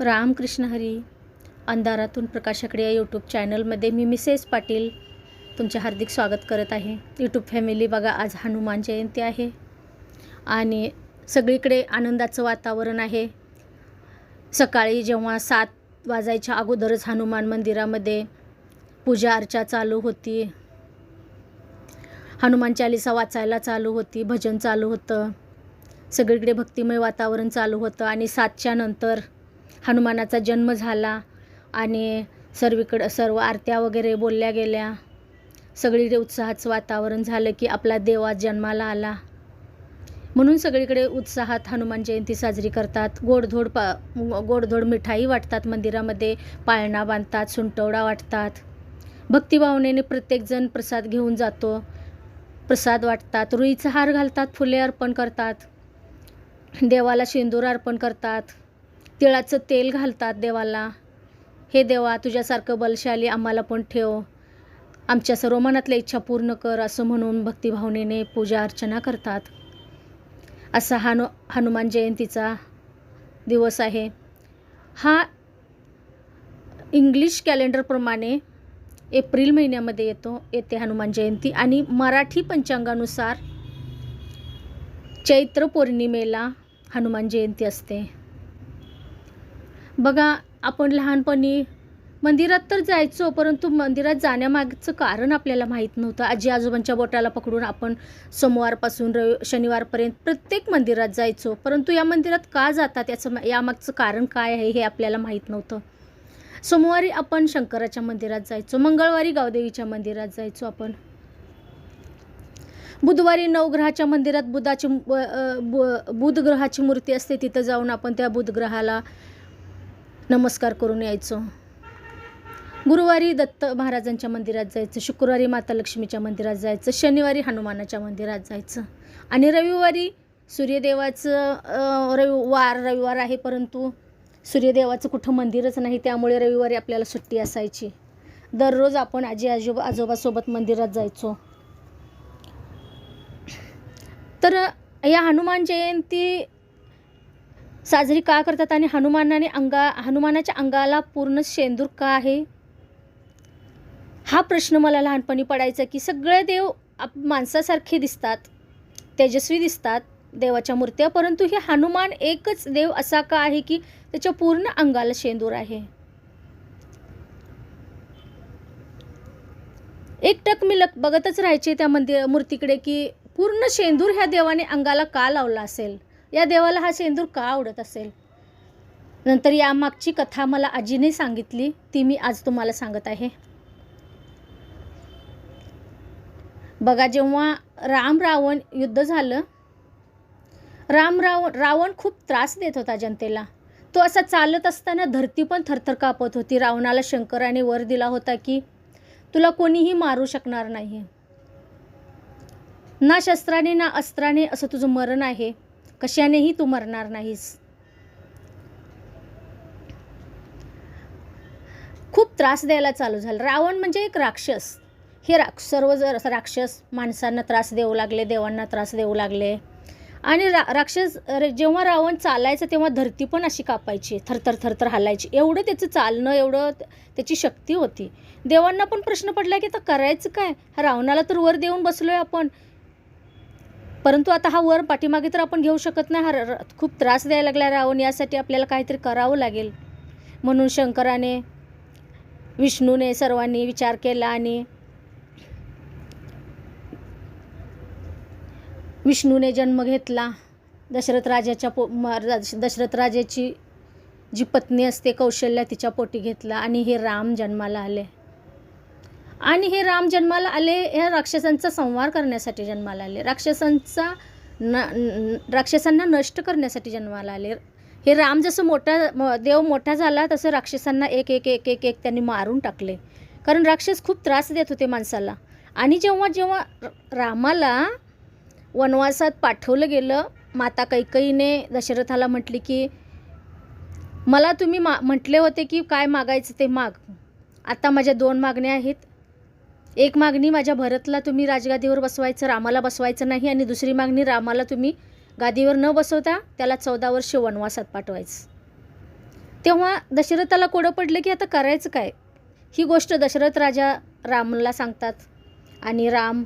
रामकृष्ण हरी अंधारातून प्रकाशाकडे या यूट्यूब चॅनलमध्ये मी मिसेस पाटील तुमचे हार्दिक स्वागत करत आहे. यूट्यूब फॅमिली बघा आज हनुमान जयंती आहे. आणि सगळीकडे आनंदाचं वातावरण आहे. सकाळी जेव्हा सात वाजायच्या अगोदरच हनुमान मंदिरामध्ये पूजा अर्चा चालू होती. हनुमान चालिसा वाचायला चालू होती भजन चालू होतं. सगळीकडे भक्तिमय वातावरण चालू होतं आणि सातच्या नंतर हनुमानाचा जन्म झाला आणि सर्वीकडं सर्व आरत्या वगैरे बोलल्या गेल्या. सगळीकडे उत्साहाचं वातावरण झालं की आपला देवा जन्माला आला. म्हणून सगळीकडे उत्साहात हनुमान जयंती साजरी करतात. गोडधोड पा गोडधोड मिठाई वाटतात मंदिरामध्ये पाळणा बांधतात सुंटवडा वाटतात. भक्तिभावनेने प्रत्येकजण प्रसाद घेऊन जातो. प्रसाद वाटतात. रुईचा हार घालतात फुले अर्पण करतात. देवाला शेंदूर अर्पण करतात. तिळाचं तेल घालतात देवाला. हे देवा तुझ्यासारखं बलशाली आम्हाला पण ठेव. आमच्या सर्व मनातल्या इच्छा पूर्ण कर असं म्हणून भक्तिभावनेने पूजा अर्चना करतात. असा हनु हनुमान जयंतीचा दिवस आहे. हा इंग्लिश कॅलेंडरप्रमाणे एप्रिल महिन्यामध्ये येतो येते हनुमान जयंती आणि मराठी पंचांगानुसार चैत्र पौर्णिमेला हनुमान जयंती असते. बघा आपण लहानपणी मंदिरात तर जायचो परंतु मंदिरात जाण्यामागचं कारण आपल्याला माहीत नव्हतं. आजी आजोबांच्या बोटाला पकडून आपण सोमवारपासून रवि शनिवारपर्यंत प्रत्येक मंदिरात जायचो. परंतु या मंदिरात का जातात? याचं यामागचं कारण काय आहे हे आपल्याला माहीत नव्हतं. सोमवारी आपण शंकराच्या मंदिरात जायचो. मंगळवारी गावदेवीच्या मंदिरात जायचो आपण. बुधवारी नवग्रहाच्या मंदिरात बुधाची ब- बुध ग्रहाची मूर्ती असते तिथं जाऊन आपण त्या बुधग्रहाला नमस्कार करून यायचो. गुरुवारी दत्त महाराजांच्या मंदिरात जायचं शुक्रवारी माता लक्ष्मीच्या मंदिरात जायचं शनिवारी हनुमानाच्या मंदिरात जायचं आणि रविवारी सूर्यदेवाचं रविवार रवि वार रविवार आहे परंतु सूर्यदेवाचं कुठं मंदिरच नाही त्यामुळे रविवारी आपल्याला सुट्टी असायची. दररोज आपण आजी आजोबा आजोबासोबत मंदिरात जायचो. तर या हनुमान जयंती साजरी का करतात आणि हनुमानाने अंगा हनुमानाच्या अंगाला पूर्ण शेंदूर का आहे? हा प्रश्न मला लहानपणी पडायचा की सगळे देव आप माणसासारखे दिसतात तेजस्वी दिसतात देवाच्या मूर्त्या परंतु हे हनुमान एकच देव असा का आहे की त्याच्या पूर्ण अंगाला शेंदूर आहे? एकटक मी लक बघतच राहायचे त्या मंदिर मूर्तीकडे की पूर्ण शेंदूर ह्या देवाने अंगाला का लावला असेल? या देवाला हा सेंदूर का आवडत असेल? नंतर यामागची कथा मला आजीने सांगितली ती मी आज तुम्हाला सांगत आहे. बघा जेव्हा राम रावण युद्ध झालं राम रावण रावण खूप त्रास देत होता जनतेला. तो असा चालत असताना धरती पण थरथर कापत होती. रावणाला शंकराने वर दिला होता की तुला कोणीही मारू शकणार नाही. ना शस्त्राने ना अस्त्राने असं तुझं मरण आहे. कशानेही तू मरणार नाहीस. खूप त्रास द्यायला चालू झाला. रावण म्हणजे एक राक्षस. हे राक्ष सर्व जर राक्षस माणसांना त्रास देऊ लागले देवांना त्रास देऊ लागले. आणि रा राक्षस जेव्हा रावण चालायचं तेव्हा धरती पण अशी कापायची थरथर थरथर हालायची. एवढं त्याचं चालणं एवढं त्याची शक्ती होती. देवांना पण प्रश्न पडला की आता करायचं काय? रावणाला तर वर देऊन बसलोय आपण. परंतु आता हा वर पाठीमागे तर आपण घेऊ शकत नाही. हा खूप त्रास द्यायला लागला रावण. यासाठी आपल्याला काहीतरी करावं लागेल. म्हणून शंकराने विष्णूने सर्वांनी विचार केला आणि विष्णूने जन्म घेतला. दशरथ राजाच्या पो दशरथ राजाची जी पत्नी असते कौशल्या तिच्या पोटी घेतला आणि हे राम जन्माला आले. आणि हे राम जन्माला आले ह्या राक्षसांचा संहार करण्यासाठी जन्माला आले. राक्षसांचा न राक्षसांना नष्ट करण्यासाठी जन्माला आले. हे राम जसं मोठा म- देव मोठा झाला तसं राक्षसांना एक एक एक एक एक त्यांनी मारून टाकले. कारण राक्षस खूप त्रास देत होते माणसाला. आणि जेव्हा जेव्हा रामाला वनवासात पाठवलं गेलं माता कैकईने दशरथाला म्हटली की मला तुम्ही मा म्हटले होते की काय मागायचं ते माग. आता माझ्या दोन मागण्या आहेत एक मागणी माझ्या भरतला तुम्ही राजगादीवर बसवायचं रामाला बसवायचं नाही आणि दुसरी मागणी रामाला तुम्ही गादीवर न बसवता त्याला चौदा वर्ष वनवासात पाठवायचं. तेव्हा दशरथाला कोडं पडलं की आता करायचं काय? ही गोष्ट दशरथ राजा रामला सांगतात आणि राम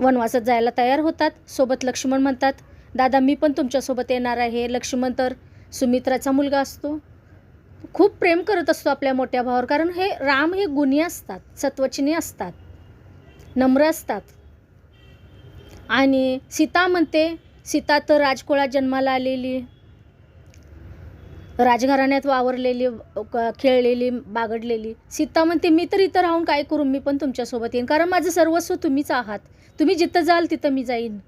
वनवासात जायला तयार होतात. सोबत लक्ष्मण म्हणतात दादा मी पण तुमच्यासोबत येणार आहे. लक्ष्मण तर सुमित्राचा मुलगा असतो. खूप प्रेम करत असतो आपल्या मोठ्या भावावर कारण हे राम हे गुणी असतात सत्वचिनी असतात नम्र असतात. आणि सीता म्हणते सीता तर राजकुळात जन्माला आलेली राजघराण्यात वावरलेली क- खेळलेली बागडलेली. सीता म्हणते मी तर इथं राहून काय करू? मी पण तुमच्यासोबत येईन. कारण माझं सर्वस्व तुम्हीच आहात. तुम्ही जिथं जाल तिथं मी जाईन.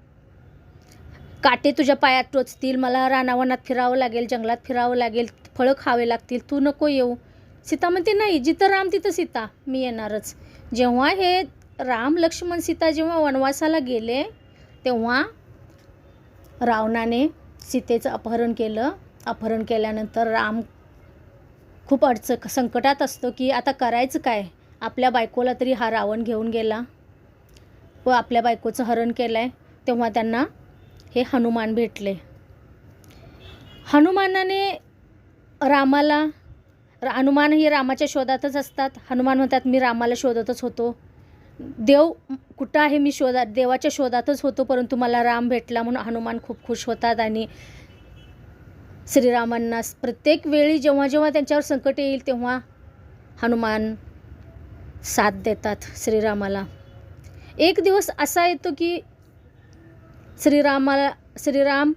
काटे तुझ्या पायात टोचतील मला रानावनात फिरावं लागेल जंगलात फिरावं लागेल फळं खावे लागतील तू नको येऊ. सीता म्हणते नाही जिथं राम तिथं सीता मी येणारच. जेव्हा हे राम लक्ष्मण सीता जेव्हा वनवासाला गेले तेव्हा रावणाने सीतेचं अपहरण केलं. अपहरण केल्यानंतर राम खूप अडचण संकटात असतो की आता करायचं काय? आपल्या बायकोला तरी हा रावण घेऊन गेला व आपल्या बायकोचं हरण केलं आहे तेव्हा त्यांना हे हनुमान भेटले. हनुमानाने रामाला रा- हनुमान हे रामाच्या शोधातच असतात. हनुमान म्हणतात मी रामाला शोधतच होतो. देव कुठं आहे? मी शोधात देवाच्या शोधातच होतो परंतु मला राम भेटला म्हणून हनुमान खूप खुश होतात आणि श्रीरामांना प्रत्येक वेळी जेव्हा जेव्हा त्यांच्यावर संकट येईल तेव्हा हनुमान साथ देतात श्रीरामाला. एक दिवस असा येतो की श्रीरामाला श्रीराम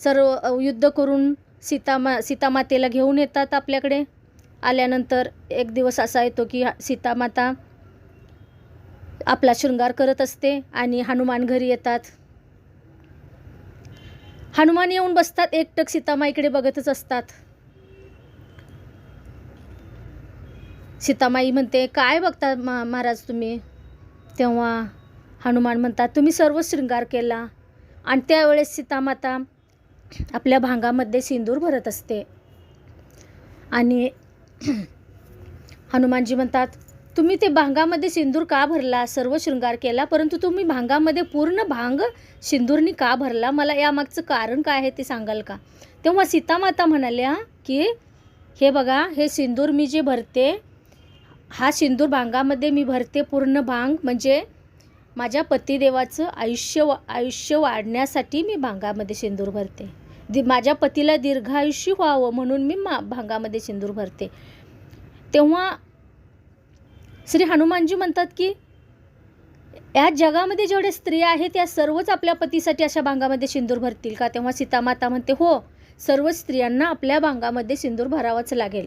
सर्व युद्ध करून सीतामा सीतामातेला घेऊन येतात आपल्याकडे. आल्यानंतर एक दिवस असा येतो की सीतामाता आपला शृंगार करत असते आणि हनुमान घरी येतात. हनुमान येऊन बसतात एकटक सीतामाईकडे बघतच असतात. सीतामाई म्हणते काय बघता मा महाराज तुम्ही? तेव्हा हनुमान म्हणतात तुम्ही सर्व शृंगार केला आणि त्यावेळेस सीतामाता आपल्या भांगामध्ये सिंदूर भरत असते. आणि हनुमानजी म्हणतात तुम्ही ते भांगामध्ये सिंदूर का भरला? सर्व शृंगार केला परंतु तुम्ही भांगामध्ये पूर्ण भांग सिंदूरनी का भरला? मला यामागचं कारण काय आहे ते सांगाल का? तेव्हा सीतामाता म्हणाल्या की हे बघा हे सिंदूर मी जे भरते हा सिंदूर भांगामध्ये मी भरते पूर्ण भांग म्हणजे माझ्या पतिदेवाचं आयुष्य वा आयुष्य वाढण्यासाठी मी भांगामध्ये सिंदूर भरते. दि माझ्या पतीला दीर्घायुष्य व्हावं म्हणून मी मा भांगामध्ये सिंदूर भरते. तेव्हा श्री हनुमानजी म्हणतात की या जगामध्ये जेवढ्या स्त्रिया आहेत त्या सर्वच आपल्या पतीसाठी अशा भांगामध्ये सिंदूर भरतील का? तेव्हा सीतामाता म्हणते हो सर्व स्त्रियांना आपल्या भांगामध्ये सिंदूर भरावंच लागेल.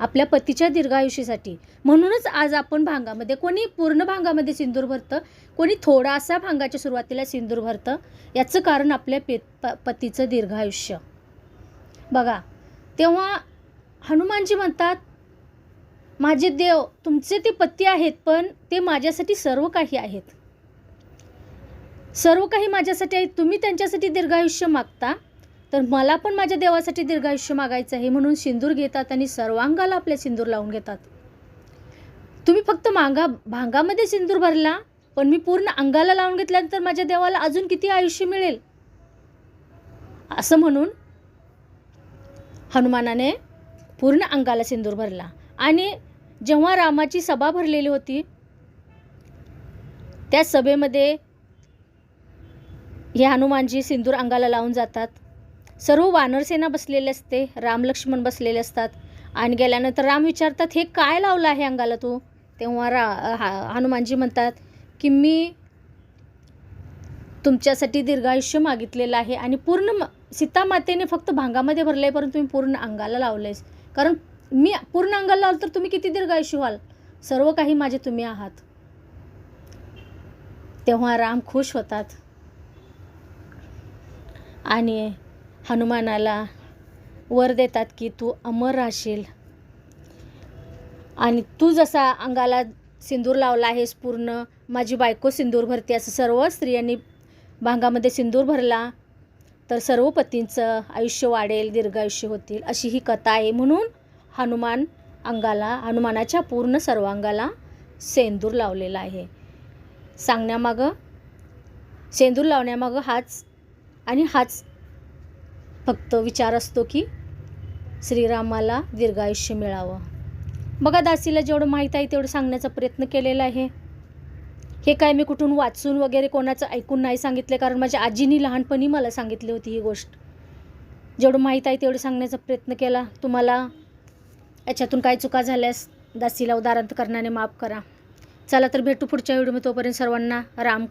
आपल्या पतीच्या दीर्घायुष्यासाठी. म्हणूनच आज आपण भांगामध्ये कोणी पूर्ण भांगामध्ये सिंदूर भरतं कोणी थोडासा भांगाच्या सुरुवातीला सिंदूर भरतं याचं कारण आपल्या पे प पतीचं दीर्घायुष्य. बघा तेव्हा हनुमानजी म्हणतात माझे देव तुमचे ते पती आहेत पण ते माझ्यासाठी सर्व काही आहेत. सर्व काही माझ्यासाठी आहेत. तुम्ही त्यांच्यासाठी दीर्घायुष्य मागता तर मला पण माझ्या देवासाठी दीर्घायुष्य मागायचं आहे म्हणून सिंदूर घेतात आणि सर्वांगाला आपले सिंदूर लावून घेतात. तुम्ही फक्त मांगा भांगामध्ये सिंदूर भरला पण मी पूर्ण अंगाला लावून घेतल्यानंतर माझ्या देवाला अजून किती आयुष्य मिळेल? असं म्हणून हनुमानाने पूर्ण अंगाला सिंदूर भरला. आणि जेव्हा रामाची सभा भरलेली होती त्या सभेमध्ये हे हनुमानजी सिंदूर अंगाला लावून जातात. सर्व वानरसेना बसलेले असते राम लक्ष्मण बसलेले असतात. आणि गेल्यानंतर राम विचारतात हे काय लावलं आहे अंगाला तू? तेव्हा रा हा हनुमानजी म्हणतात की मी तुमच्यासाठी दीर्घायुष्य मागितलेलं आहे आणि पूर्ण म सीतामातेने फक्त भांगामध्ये भरलं आहे परंतु तुम्ही पूर्ण अंगाला लावलं आहेस कारण मी पूर्ण अंगाला लावलं तर तुम्ही किती दीर्घायुष्य व्हाल? सर्व काही माझे तुम्ही आहात. तेव्हा राम खुश होतात. आणि हनुमानाला वर देतात की तू अमर राहशील. आणि तू जसा अंगाला सिंदूर लावला आहेस पूर्ण माझी बायको सिंदूर भरते असं सर्व स्त्रियांनी भांगामध्ये सिंदूर भरला तर सर्व पतींचं आयुष्य वाढेल दीर्घायुष्य होतील अशी ही कथा आहे. म्हणून हनुमान अंगाला हनुमानाच्या पूर्ण सर्वांगाला सेंदूर लावलेला आहे. सांगण्यामागं सेंदूर लावण्यामागं हाच आणि हाच फक्त विचार असतो की श्रीरामाला दीर्घायुष्य मिळावं. बघा दासीला जेवढं माहीत आहे तेवढं सांगण्याचा प्रयत्न केलेला आहे. हे काय मी कुठून वाचून वगैरे कोणाचं ऐकून नाही सांगितले? कारण माझ्या आजीनी लहानपणी मला सांगितली होती ही गोष्ट. जेवढं माहीत आहे तेवढं सांगण्याचा प्रयत्न केला. तुम्हाला याच्यातून काय चुका झाल्यास दासीला उदाहरण करण्याने माफ करा. चला तर भेटू पुढच्या व्हिडिओमध्ये. तोपर्यंत सर्वांना राम